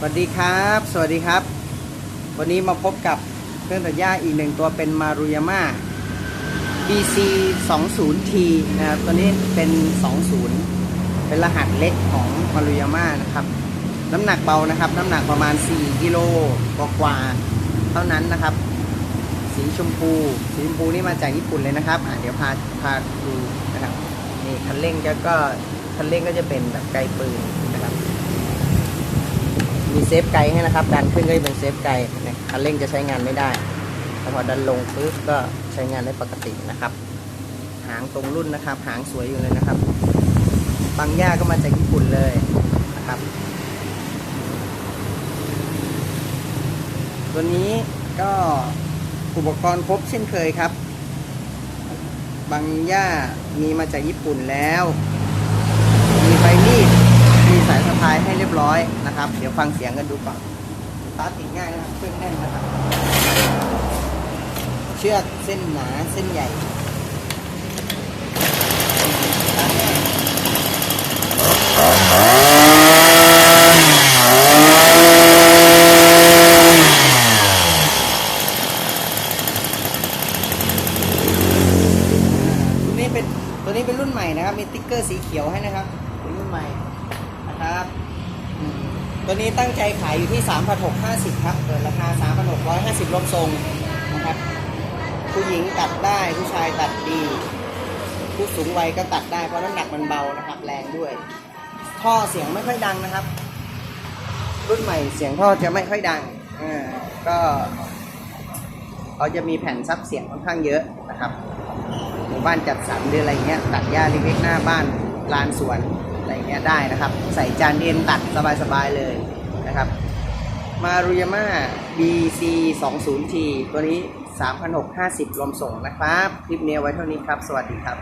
สวัสดีครับ สวัสดีครับ วันนี้มาพบกับเครื่องตัดหญ้าอีกหนึ่งตัวเป็นมารุยาม่า BC 20T นะครับตัวนี้เป็น 20 เป็นรหัสเล็กของมารุยาม่านะครับ น้ำหนักเบานะครับ น้ำหนักประมาณ 4 กิโลกว่าๆเท่านั้นนะครับ สีชมพู สีชมพูนี่มาจากญี่ปุ่นเลยนะครับเดี๋ยวพาพาดูนะครับนี่คันเร่งก็ก็คันเร่งก็จะเป็นแบบไกลปืน มีเซฟไกด์ให้นะครับดันขึ้นก็จะเป็นเซฟไกด์นี่ยคันเร่งจะใช้งานไม่ได้แต่พอดันลงปุ๊บก็ใช้งานได้ปกตินะครับ หางตรงรุ่นนะครับ หางสวยอยู่เลยนะครับบางย่าก็มาจากญี่ปุ่นเลยนะครับ ตัวนี้ก็อุปกรณ์ครบเช่นเคยครับบางย่ามีมาจากญี่ปุ่นแล้ว มีใบมีด มีสายสะพาย ให้เรียบร้อยนะครับ เดี๋ยวฟังเสียงกันดูก่อนตาติดง่ายนะครับเครื่องแน่นนะครับ เชือกเส้นหนาเส้นใหญ่ตัวนี้เป็นตัวนี้เป็นรุ่นใหม่นะครับ มีติ๊กเกอร์สีเขียวให้นะครับ เป็นรุ่นใหม่นะครับ ตัวนี้ตั้งใจขายอยู่ที่ 3,650 ครับ เปิดราคา 3,650 ลบทรงนะครับ ผู้หญิงตัดได้ ผู้ชายตัดดี ผู้สูงวัยก็ตัดได้ เพราะน้ำหนักมันเบานะครับ แรงด้วย ท่อเสียงไม่ค่อยดังนะครับ รุ่นใหม่เสียงท่อจะไม่ค่อยดัง อ่า ก็เขาจะมีแผ่นซับเสียงค่อนข้างเยอะนะครับ หมู่บ้านจัดสรรหรืออะไรเงี้ย ตัดหญ้าเล็กๆหน้าบ้านลานสวน เงี้ยได้นะครับ ใส่จานเดียนตัดสบายๆเลยนะครับมารุยาม่า BC 2 0 T ตัวนี้ 3,650 รวมส่งนะครับ คลิปนี้ไว้เท่านี้ครับ สวัสดีครับ